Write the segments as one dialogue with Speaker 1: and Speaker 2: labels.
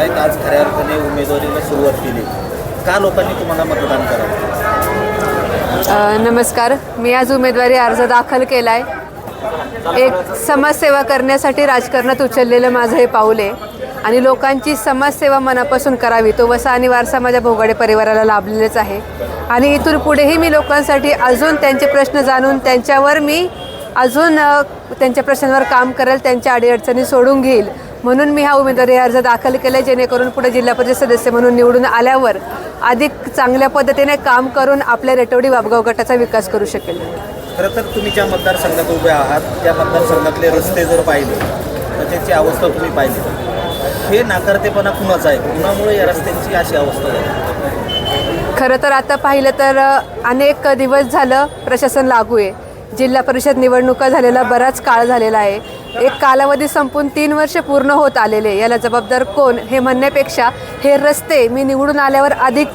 Speaker 1: आहेत. आज खऱ्या अर्थाने उमेदवारीला सुरुवात केली. का लोकांनी तुम्हाला मतदान करावं?
Speaker 2: नमस्कार. मी आज उमेदवारी अर्ज दाखल केला आहे एक समाजसेवा करण्यासाठी राजकारणात उचललेलं माझं हे पाऊल आहे. आणि लोकांची समाजसेवा मनापासून करावी. तो वसा आणि वारसा माझ्या भोगाडे परिवाराला लाभलेलेच आहे. आणि इथून पुढेही मी लोकांसाठी अजून त्यांचे प्रश्न जाणून त्यांच्यावर मी अजून त्यांच्या प्रश्नांवर काम करेल त्यांच्या अडीअडचणी सोडून घेईल. म्हणून मी हा उमेदवारी अर्ज दाखल केला आहे जेणेकरून पुढे जिल्हा परिषद सदस्य म्हणून निवडून आल्यावर अधिक चांगल्या पद्धतीने काम करून आपल्या रेटवडी वाबगाव गटाचा विकास करू शकेल.
Speaker 1: खरं तर तुम्ही ज्या मतदारसंघात उभे आहात त्या मतदारसंघातले रस्ते जर पाहिले तर त्याची अवस्था तुम्ही पाहिली. हे नाकारतेपणा कुणाचा आहे? कुणामुळे या रस्त्यांची अशी अवस्था झाली?
Speaker 2: खरं तर आता पाहिलं तर अनेक दिवस झालं प्रशासन लागू आहे. जिल्हा परिषद निवडणुका झालेला बराच काळ झालेला आहे. एक कालावधी संपून तीन वर्ष पूर्ण होत आलेले. याला जबाबदार कोण हे म्हणण्यापेक्षा हे रस्ते मी निवडून आल्यावर अधिक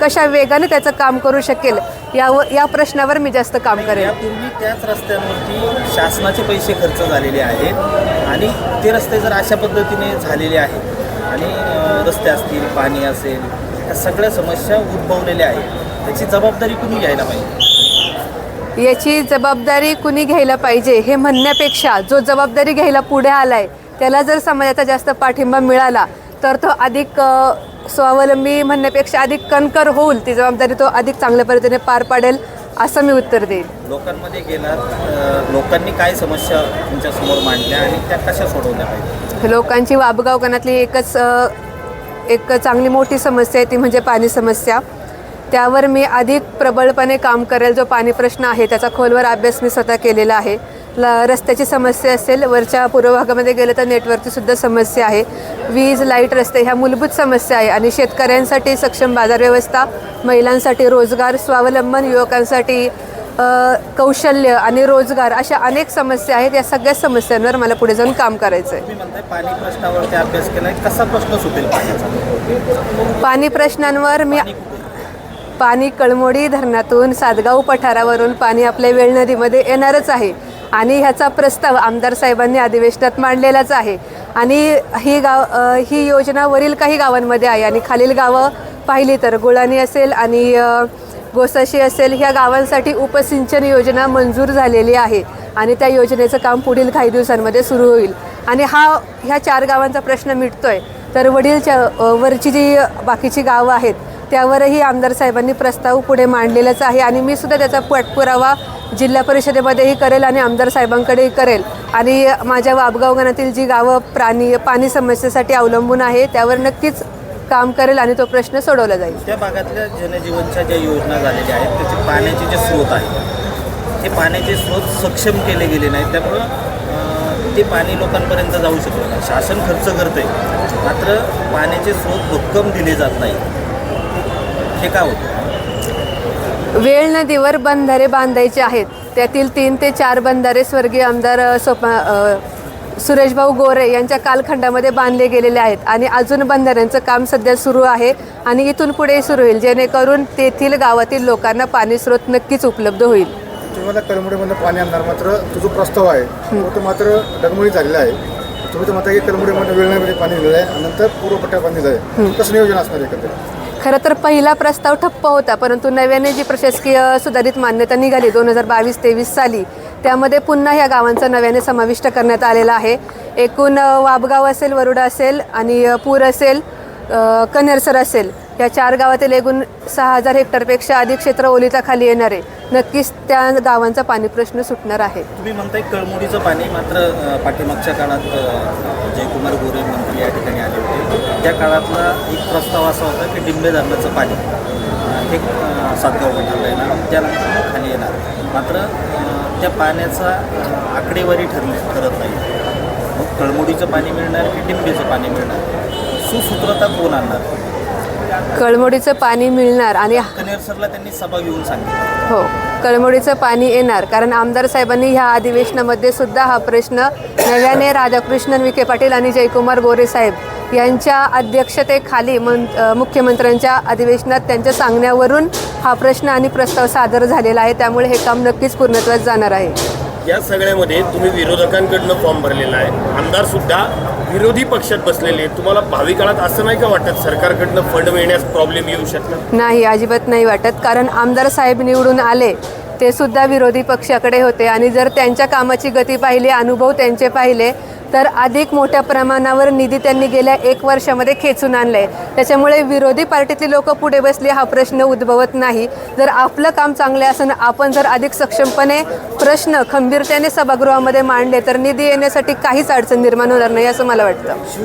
Speaker 2: कशा वेगाने त्याचं काम करू शकेल यावर या प्रश्नावर मी जास्त काम करेन.
Speaker 1: यापूर्वी त्याच रस्त्यांवरती शासनाचे पैसे खर्च झालेले आहेत आणि ते रस्ते जर अशा पद्धतीने झालेले आहेत आणि रस्ते असतील पाणी असेल या सगळ्या समस्या उद्भवलेल्या आहेत. त्याची जबाबदारी कुणी घ्यायला पाहिजे?
Speaker 2: याची जबाबदारी कुणी घ्यायला पाहिजे हे म्हणण्यापेक्षा जो जबाबदारी घ्यायला पुढे आलाय त्याला जर समाजाचा जास्त पाठिंबा मिळाला तर तो अधिक स्वावलंबी म्हणण्यापेक्षा अधिक कणकर होईल ती जबाबदारी तो अधिक चांगल्या पद्धतीने पार पाडेल असं मी उत्तर देईन.
Speaker 1: लोकांमध्ये गेलात लोकांनी काय समस्या तुमच्यासमोर मांडल्या आणि त्या कशा सोडवल्या पाहिजे?
Speaker 2: लोकांची वाबगाव गणातली एकच एक चांगली मोठी समस्या आहे ती म्हणजे पाणी समस्या. त्यावर मी अधिक प्रबळपणे काम करेल जो पाणी प्रश्न आहे त्याचा खोलवर अभ्यास मी स्वतः केलेला आहे. ल रस्त्याची समस्या असेल वरच्या पूर्व भागामध्ये गेलं तर नेटवर्कची सुद्धा समस्या आहे. वीज लाइट रस्ते ह्या मूलभूत समस्या आहे आणि शेतकऱ्यांसाठी सक्षम बाजार व्यवस्था महिलांसाठी रोजगार स्वावलंबन युवकांसाठी कौशल्य आणि रोजगार अशा अनेक समस्या आहेत. या सगळ्या समस्यांवर मला पुढे जाऊन काम करायचं आहे
Speaker 1: पाणी प्रश्नावरती अभ्यास केलाय. कसा प्रश्न सुटेल पाण्याचा?
Speaker 2: पाणी प्रश्नांवर मी
Speaker 1: पाणी
Speaker 2: कळमोडी धरणातून सातगाव पठारावरून पाणी आपल्या वेळ नदीमध्ये येणारच आहे. आणि ह्याचा प्रस्ताव आमदार साहेबांनी अधिवेशनात मांडलेलाच आहे. आणि ही गाव ही योजना वरील काही गावांमध्ये आहे. आणि खालील गावं पाहिली तर गुळाणी असेल आणि गोसाशी असेल ह्या गावांसाठी उपसिंचन योजना मंजूर झालेली आहे. आणि त्या योजनेचं काम पुढील काही दिवसांमध्ये सुरू होईल. आणि हा ह्या चार गावांचा प्रश्न मिटतोय. तर वडीलच्या वरची जी बाकीची गावं आहेत त्यावरही आमदार साहेबांनी प्रस्ताव पुढे मांडलेलाच आहे आणि मी सुद्धा त्याचा पाठपुरावा जिल्हा परिषदेमध्येही करेल आणि आमदार साहेबांकडेही करेल. आणि माझ्या वाबगाव गणातील जी गावं प्राणी पाणी समस्येसाठी अवलंबून आहे त्यावर नक्कीच काम करेल आणि तो प्रश्न सोडवला जाईल.
Speaker 1: त्या भागातल्या जनजीवनच्या ज्या योजना झालेल्या आहेत त्याचे पाण्याचे जे स्रोत आहेत ते पाण्याचे स्रोत सक्षम केले गेले नाहीत. त्यामुळं ते पाणी लोकांपर्यंत जाऊ शकत नाही. शासन खर्च करते मात्र पाण्याचे स्रोत भक्कम दिले जात नाही हे का होतं?
Speaker 2: वेळ नदीवर बंधारे बांधायचे आहेत. त्यातील तीन ते चार बंधारे स्वर्गीय आमदार सोपा सुरेशभाऊ गोरे यांच्या कालखंडामध्ये बांधले गेलेले आहेत आणि अजून बंधाऱ्यांचं काम सध्या सुरू आहे आणि इथून पुढे सुरू होईल जेणेकरून तेथील गावातील लोकांना पाणी स्रोत नक्कीच उपलब्ध होईल.
Speaker 3: तुम्हाला कलमुडीमधनं पाणी आणणार मात्र तो जो प्रस्ताव आहे. तो तर मात्र डगमळी झालेला आहे. तुम्ही तर म्हणता की कलमुडीमध्ये वेळण्यामध्ये पाणी दिलं आहे आणि नंतर पूर्वपट्ट्या पाणी आहे कसं नियोजन असणार आहे एकंदरीत?
Speaker 2: खरं तर पहिला प्रस्ताव ठप्प होता परंतु नव्याने जी प्रशासकीय सुधारित मान्यता निघाली दोन हजार बावीस तेवीस साली त्यामध्ये पुन्हा ह्या गावांचा नव्याने समाविष्ट करण्यात आलेला आहे. एकूण वाबगाव असेल वरुडा असेल आणि पूर असेल अ, असेल या चार गावातील एकूण सहा हजार हेक्टरपेक्षा अधिक क्षेत्र ओलिताखाली येणार. आहे नक्कीच त्या गावांचा पाणी प्रश्न सुटणार आहे.
Speaker 1: तुम्ही म्हणताय कळमुडीचं पाणी मात्र पाठीमागच्या काळात जयकुमार गोरे मंत्री या ठिकाणी आले होते. त्या काळातला एक प्रस्ताव असा होता की डिंबे धरणाचं पाणी हे सातगाव पठारला येणार त्यानंतर मग खाली येणार. मात्र त्या पाण्याचा आकडेवारी ठरली ठरत नाही. मग कळमुडीचं पाणी मिळणार की डिंबेचं पाणी मिळणार? सुसूत्रता कोण आणणार?
Speaker 2: कळमोडीचं पाणी मिळणार आणि
Speaker 1: कनेरसरला त्यांनी सभा घेऊन सांगितलं.
Speaker 2: हो कळमोडीचं पाणी येणार. कारण आमदार साहेबांनी ह्या अधिवेशनामध्ये सुद्धा हा प्रश्न नव्याने राधाकृष्णन विखे पाटील आणि जयकुमार गोरे साहेब यांच्या अध्यक्षतेखाली अ, मुख्यमंत्र्यांच्या अधिवेशनात त्यांच्या सांगण्यावरून हा प्रश्न आणि प्रस्ताव सादर झालेला आहे. त्यामुळे हे काम नक्कीच पूर्णत्वास जाणार आहे.
Speaker 4: या सगळ्यामध्ये तुम्ही विरोधकांकडनं फॉर्म भरलेला आहे. आमदार सुद्धा विरोधी पक्षात बसलेले तुम्हाला भावी काळात असं नाही का वाटत सरकारकडनं फंड मिळण्यास प्रॉब्लेम येऊ शकतात?
Speaker 2: नाही अजिबात नाही वाटत. कारण आमदार साहेब निवडून आले ते सुद्धा विरोधी पक्षाकडे होते. आणि जर त्यांच्या कामाची गती पाहिली अनुभव त्यांचे पाहिले तर अधिक मोठ्या प्रमाणावर निधी त्यांनी गेल्या एक वर्षामध्ये खेचून आणलाय. त्याच्यामुळे विरोधी पार्टीतली लोक पुढे बसली हा प्रश्न उद्भवत नाही. जर आपलं काम चांगले असं आपण जर अधिक सक्षमपणे प्रश्न खंबीरतेने सभागृहामध्ये मांडले तर निधी येण्यासाठी काहीच अडचण निर्माण होणार नाही असं मला वाटतं.